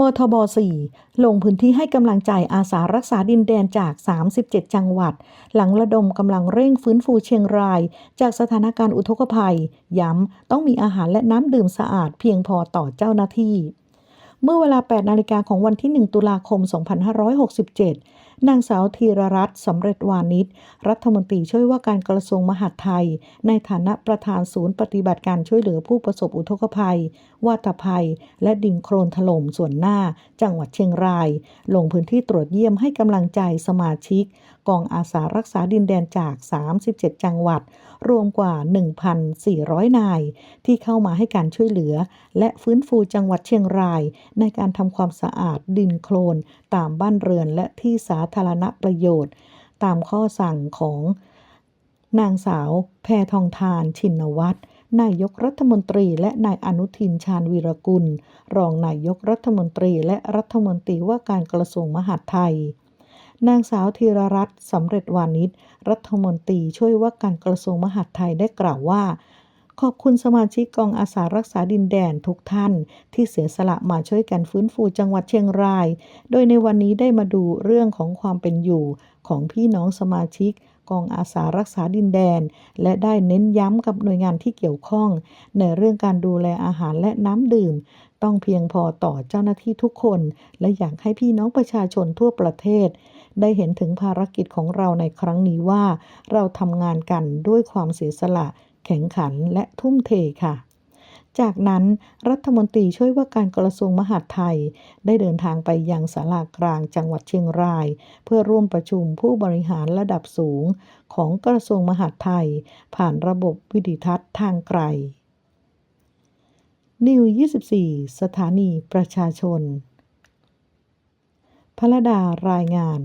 มทบ 4 ลงพื้นที่ให้กำลังใจอาสารักษาดินแดนจาก 37 จังหวัด หลังระดมกำลังเร่งฟื้นฟูเชียงราย จากสถานการณ์อุทกภัย ย้ำต้องมีอาหารและน้ำดื่มสะอาดเพียงพอต่อเจ้าหน้าที่ เมื่อเวลา 8 นาฬิกาของวันที่ 1 ตุลาคม 2567 นางสาวธีรรัตน์สำเร็จวานิชรัฐมนตรีช่วยว่าการกระทรวงมหาดไทย ในฐานะประธานศูนย์ปฏิบัติการช่วยเหลือผู้ประสบอุทกภัย วาตภัย และดินโครนถล่มส่วนหน้า จังหวัดเชียงราย ลงพื้นที่ตรวจเยี่ยมให้กำลังใจสมาชิก กองอาสารักษาดินแดนจาก 37 จังหวัด รวมกว่า 1,400 นาย ที่เข้ามาให้การช่วยเหลือ และฟื้นฟูจังหวัดเชียงราย ในการทำความสะอาดดินโคลน ตามบ้านเรือนและที่สาธารณประโยชน์ ตามข้อสั่งของนางสาวแพทองทานชินวัตรนายกรัฐมนตรี และนายอนุทินชาญวีรกุล รองนายกรัฐมนตรี และรัฐมนตรีว่าการกระทรวงมหาดไทย นางสาวธีรรัตน์สำเร็จวานิชรัฐมนตรีช่วยว่าการกระทรวงมหาดไทยได้กล่าวว่า ขอบคุณสมาชิกกองอาสารักษาดินแดนทุกท่าน ที่เสียสละมาช่วยกันฟื้นฟูจังหวัดเชียงราย โดยในวันนี้ได้มาดูเรื่องของความเป็นอยู่ของพี่น้องสมาชิกกองอาสารักษาดินแดน และได้เน้นย้ำกับหน่วยงานที่เกี่ยวข้อง ในเรื่องการดูแลอาหารและน้ำดื่ม ต้องเพียงพอต่อเจ้าหน้าที่ทุกคน และอยากให้พี่น้องประชาชนทั่วประเทศ ได้เห็นถึงภารกิจของเราในครั้งนี้ว่า เราทำงานกันด้วยความเสียสละ แข็งขันและทุ่มเทค่ะ จากนั้นรัฐมนตรีช่วยว่าการกระทรวงมหาดไทย ได้เดินทางไปยังศาลากลางจังหวัดเชียงราย เพื่อร่วมประชุมผู้บริหารระดับสูงของกระทรวงมหาดไทย ผ่านระบบวิดิทัศน์ทางไกลนิว 24 สถานีประชาชนพระดารายงาน